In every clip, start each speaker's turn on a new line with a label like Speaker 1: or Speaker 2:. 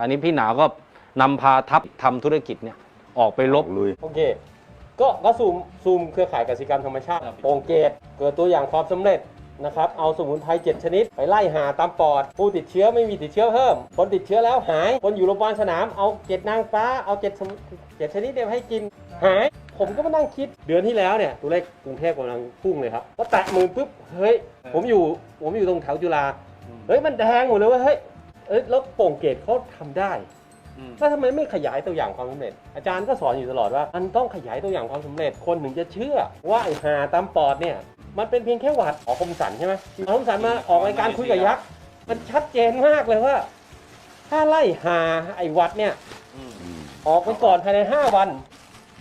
Speaker 1: อันนี้พี่หนาวก็นำพาทัพทำธุรกิจเนี่ยออกไปลบ
Speaker 2: ลุย
Speaker 3: โอเค ก็ก็ซูมซูมเครือข่ายกสิกรรมธรรมชาติ
Speaker 1: ครับ
Speaker 3: โปร่งเกตเกิดตัวอย่างความสำเร็จนะครับ เอาสมุนไพร7ชนิด ไปไล่หาตามปอด ผู้ติดเชื้อไม่มีติดเชื้อเพิ่ม คนติดเชื้อแล้วหาย คนอยู่โรงพยาบาลสนามเอาเจ็ดนางฟ้าเอาเจ็ดสมุนเจ็ดชนิดเนี่ยให้กินหาย ผมก็มานั่งคิดเดือนที่แล้วเนี่ยตัวเลขกรุงเทพกำลังพุ่งเลยครับพอแตะหมือปุ๊บเฮ้ยผมอยู่ผมอยู่ตรงแถวจุฬาเฮ้ยมันแดงหมดเลยเว่าเฮ้ย เอ้ยแล้วโป่งเกตเขาทำได้แล้วทำไมไม่ขยายตัวอย่างความสำเร็จ อาจารย์ก็สอนอยู่ตลอดว่ามันต้องขยายตัวอย่างความสำเร็จคนถึงจะเชื่อ ว่าไอ้หาตามปอดเนี่ย มันเป็นเพียงแค่หวัดออกคมสันใช่ไหมออกคมสันมาออกรายการคุยกับยักษ์มันชัดเจนมากเลยว่า ถ้าไล่หาไอ้หวัดเนี่ยออกไปก่อนภายใน 5 วัน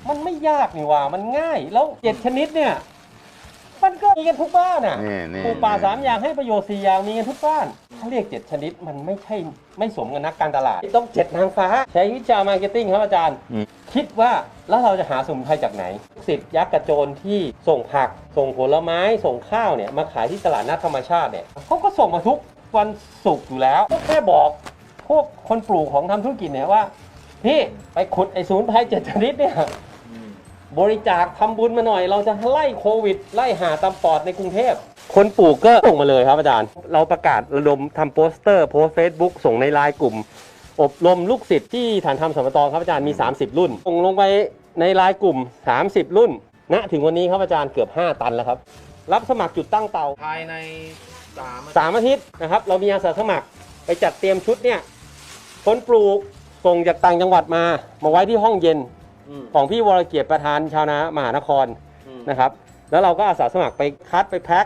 Speaker 3: มันไม่ยากนี่หว่า มันง่าย แล้วเจ็ดชนิดเนี่ย มันก็มีกันทุกบ้านอะ
Speaker 2: นี่นี่
Speaker 3: ปลูกป่าสามอย่างให้ประโยชน์สี่อย่างมีกันทุกบ้าน เขาเรียกเจ็ดชนิดมันไม่ใช่ไม่สมกับนักการตลาด ต้องเจ็ดนางฟ้า ใช้วิชามาร์เก็ตติ้งครับอาจารย์
Speaker 2: อืม
Speaker 3: คิดว่าแล้วเราจะหาสมุนไพรจากไหนสิทธิ์ยักษ์กระโจนที่ส่งผัก ส่งผลไม้ ส่งข้าวเนี่ยมาขายที่ตลาดนัดธรรมชาติเนี่ยเขาก็ส่งมาทุกวันศุกร์อยู่แล้วก็แค่บอกพวกคนปลูกของทำธุรกิจเนี่ยว่าพี่ไปขุดไอสมุนไพรเจ็ดชนิดเนี่ย บริจาคทำบุญมาหน่อย เราจะไล่โควิด ไล่หาตามปอดในกรุงเทพ คนปลูกก็ส่งมาเลยครับอาจารย์ เราประกาศระดมทำโปสเตอร์โพสเฟซบุ๊กส่งในไลน์กลุ่ม อบรมลูกศิษย์ที่ฐานทำสมตองครับอาจารย์มี 30 รุ่น ส่งลงไปในไลน์กลุ่ม 30 รุ่นณถึงวันนี้ครับอาจารย์เกือบ 5 ตันแล้วครับ รับสมัครจุดตั้งเตา
Speaker 1: ภายในสาม
Speaker 3: สามอาทิตย์นะครับ เรามีอาสาสมัครไปจัดเตรียมชุดเนี่ยคนปลูกส่งจากต่างจังหวัดมา มาไว้ที่ห้องเย็นของพี่วรเกียรติประธานชาวนามหานครนะครับ แล้วเราก็อาสาสมัครไปคัดไปแพ็ค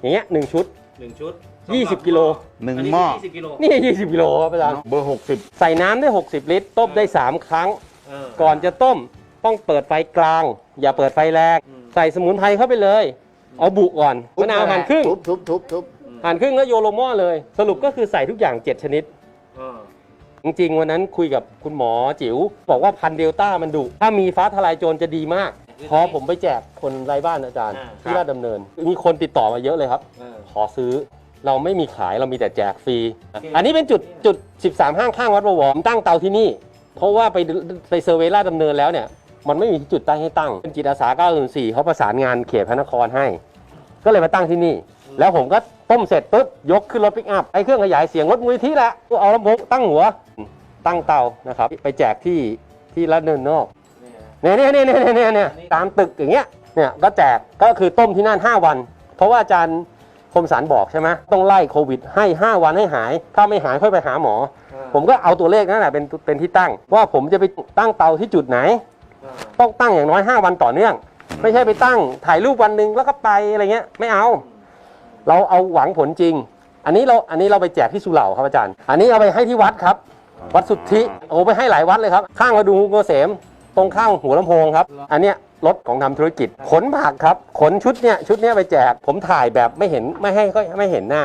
Speaker 3: อย่างเงี้ยหนึ่งชุด
Speaker 1: หนึ่งชุด
Speaker 3: 20กิโล
Speaker 2: หนึ่งหม้อ
Speaker 1: ยี่สิบกิโล
Speaker 3: นี่ 20กิโลครับอาจารย์
Speaker 2: เบอร์หกสิบ
Speaker 3: ใส่น้ำได้ 60 ลิตร ต้มได้ 3 ครั้งก่อนจะต้มต้องเปิดไฟกลาง อย่าเปิดไฟแรง
Speaker 1: อืม
Speaker 3: ใส่สมุนไพรเข้าไปเลย เอาบุก่อนมะนาวหั่นครึ่ง
Speaker 2: ทุบทุบทุบทุบ
Speaker 3: หั่นครึ่งแล้วโยนลงหม้อเลย สรุปก็คือใส่ทุกอย่าง 7 ชนิดจริงๆ วันนั้นคุยกับคุณหมอจิ๋วบอกว่าพันธุ์เดลต้ามันดุถ้ามีฟ้าทลายโจรจะดีมาก พอผมไปแจกคนไร้บ้านอาจารย์
Speaker 1: อ่า
Speaker 3: ที่ราชดำเนิน มีคนติดต่อมาเยอะเลยครับขอซื้อเราไม่มีขายเรามีแต่แจกฟรี อันนี้เป็นจุดจุด 13 ห้างข้างวัดประวรผมตั้งเตาที่นี่ เพราะว่าไปไปเซอร์เวย์ราชดำเนินแล้วเนี่ย มันไม่มีจุดตั้งให้ตั้ง เป็นจิตอาสา904เขาประสานงานเขตพระนครให้ ก็เลยมาตั้งที่นี่ แล้วผมก็ต้มเสร็จปุ๊บ ยกขึ้นรถปิกอัพไอ้เครื่องขยายเสียงรถมูลที่ละเอาลำโพงตั้งหัวตั้งเตานะครับ ไปแจกที่ที่ราชดำเนินนอก เนี่ยเนี่ยเนี่ยเนี่ยเนี่ยเนี่ยตามตึกอย่างเงี้ยเนี่ยก็แจกก็คือต้มที่นั่น 5 วัน เพราะว่าอาจารย์คมสารบอกใช่ไหมต้องไล่โควิดให้ 5 วันให้หาย ถ้าไม่หายค่อยไปหาหมอ ผมก็เอาตัวเลขนั่นแหละเป็นเป็นที่ตั้ง ว่าผมจะไปตั้งเตาที่จุดไหน ต้องตั้งอย่างน้อย 5 วันต่อเนื่อง ไม่ใช่ไปตั้งถ่ายรูปวันหนึ่งแล้วก็ไปอะไรเงี้ยไม่เอา เราเอาหวังผลจริง อันนี้เราอันนี้เราไปแจกที่สุเหร่าครับอาจารย์ อันนี้เอาไปให้ที่วัดครับ วัดสุทธิโอ้ไปให้หลายวัดเลยครับ ข้างมาดูเกษม ตรงข้างหัวลำโพงครับ อันเนี้ยรถของทำธุรกิจ ขนผักครับ ขนชุดเนี้ยชุดเนี้ยไปแจก ผมถ่ายแบบไม่เห็นไม่ให้ก็ไม่เห็นหน้า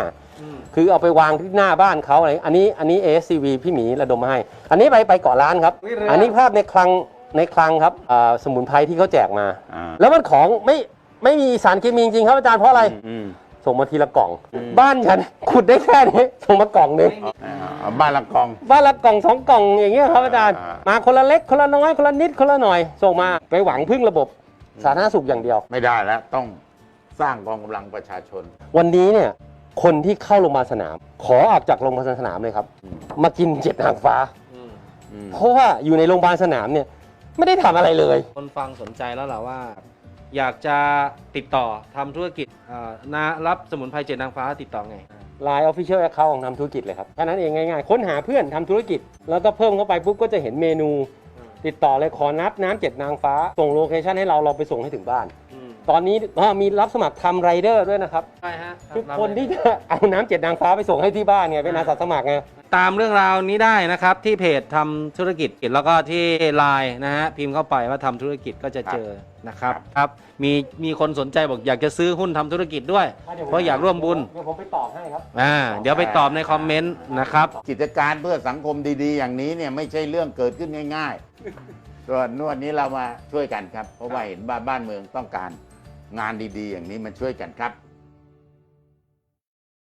Speaker 3: คือเอาไปวางที่หน้าบ้านเขาอะไร อันนี้อันนี้ ASCV พี่หมีระดมมาให้ อันนี้ไปไปเกาะล้านครับอันนี้ภาพในคลังในคลังครับอ่าสมุนไพรที่เขาแจกมา
Speaker 2: อ่า
Speaker 3: แล้วมันของไม่ไม่มีสารเคมีจริงๆครับอาจารย์เพราะอะไร
Speaker 2: อืม
Speaker 3: ส่งมาทีละกล่อง
Speaker 2: อืม
Speaker 3: บ้านฉันขุดได้แค่นี้ส่งมากล่องหนึ่ง
Speaker 2: อ่าเอาบ้านละกอง
Speaker 3: บ้านละกล่องสองกล่องอย่างเงี้ยครับอาจารย์
Speaker 2: อ่า
Speaker 3: มาคนละเล็กคนละน้อยคนละนิดคนละหน่อย ส่งมาไปหวังพึ่งระบบสาธารณสุขอย่างเดียว
Speaker 2: ไม่ได้แล้วต้องสร้างกองกำลังประชาชน
Speaker 3: วันนี้เนี่ยคนที่เข้าโรงพยาบาลสนาม ขอออกจากโรงพยาบาลสนามเลยครับ
Speaker 2: อืม
Speaker 3: มากินเจ็ดหางฟ้า
Speaker 2: อืม
Speaker 3: เพราะว่าอยู่ในโรงพยาบาลสนามเนี่ยไม่ได้ทำอะไรเลย
Speaker 1: คนฟังสนใจแล้วล่ะว่า อยากจะติดต่อทำธุรกิจอ่านารับสมุนไพรเจ็ดนางฟ้าติดต่อไง
Speaker 3: Line Official Account ของทำธุรกิจเลยครับแค่นั้นเองง่ายๆ ค้นหาเพื่อนทำธุรกิจ แล้วก็เพิ่มเข้าไปปุ๊บก็จะเห็นเมนู ติดต่อเลยขอนับน้ำเจ็ดนางฟ้า ส่งโลเคชันให้เราเราไปส่งให้ถึงบ้าน ตอนนี้อ่ามีรับสมัครทำไรเดอร์ด้วยนะครับ
Speaker 1: ใช่ฮะ
Speaker 3: คือคนที่จะเอาน้ำเจ็ดนางฟ้าไปส่งให้ที่บ้านไงเป็นอาสาสมัครไง
Speaker 1: ตามเรื่องราวนี้ได้นะครับ ที่เพจทำธุรกิจแล้วก็ที่ไลน์นะฮะพิมพ์เข้าไปว่าทำธุรกิจก็จะเจอนะครับครับมีมีคนสนใจบอกอยากจะซื้อหุ้นทำธุรกิจด้วย เพราะอยากร่วมบุญ
Speaker 3: เดี๋ยวผมไปตอบให้ครับ
Speaker 1: อ่าเดี๋ยวไปตอบในคอมเมนต์นะครับ
Speaker 2: กิจการเพื่อสังคมดีๆ อย่างนี้เนี่ยไม่ใช่เรื่องเกิดขึ้นง่ายๆส่วนนวดนี้เรามาช่วยกันครับ เพราะว่าเห็นว่าบ้านเมืองต้องการ งานดีๆ อย่างนี้มาช่วยกันครับ